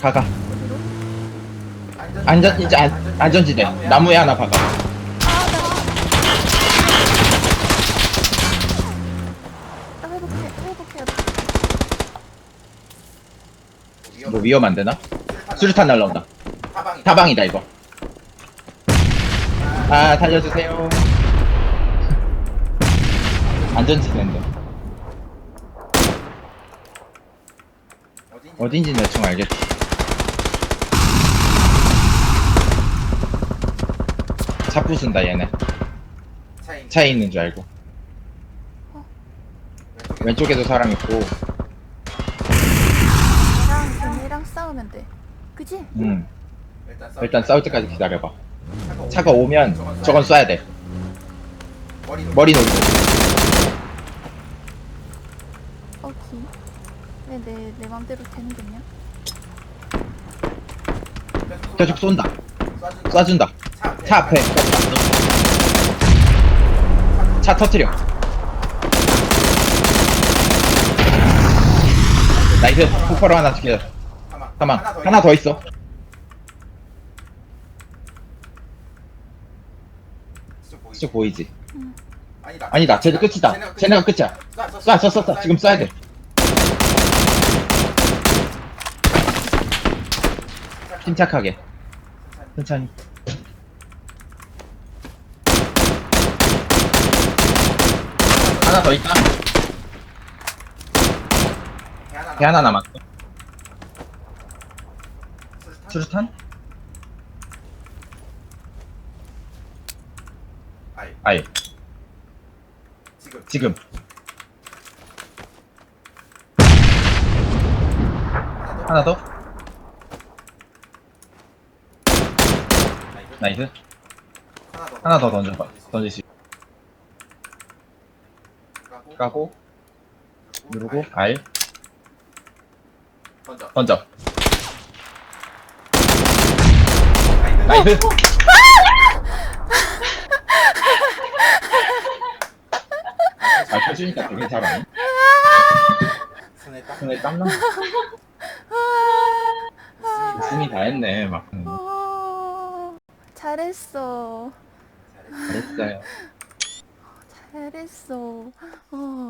가가. 안전 이제 안, 안전지대. 나무에 하나 박아. 나 회복해, 회복해야 돼. 뭐 위험 안 되나? 수류탄 날라온다. 타방이다 이거. 아 살려주세요. 안전지대인데. 어딘지 대충 알겠지. 차 부순다 얘네. 차에 있는 줄 알고. 왼쪽에도 사람 있고. 얘랑 걔네랑 싸우면 돼. 그지? 음. 일단 싸울 때까지 기다려봐. 차가 오면 저건 쏴야 돼. 머리 노리고. 오케이. 왜 내, 내 맘대로 되는 거냐? 계속 쏜다. 쏴준다. 차 앞에. 차 터트려. 나이스. 폭발로 하나 죽여. 사망. 하나 더 있어. 쭉 보이지? 아니다. 쟤도 끝이다. 쟤네가 끝이야. 쏴, 쏴, 쏴, 쏴. 지금 쏴야 돼. 침착하게. 천천히. 하나 더 있다. 배 하나 남았어. 수류탄? 아예. 지금. 하나 더? 나이스. 하나 더 던져봐. 던지시. 까고, 누르고, 알, 던져. 나이스. 아, 펴주니까 되게 잘하네. 손에 땀나? 웃음이 다 했네, 막. 음, 어, 잘했어. 잘했어요. 잘했어. 어.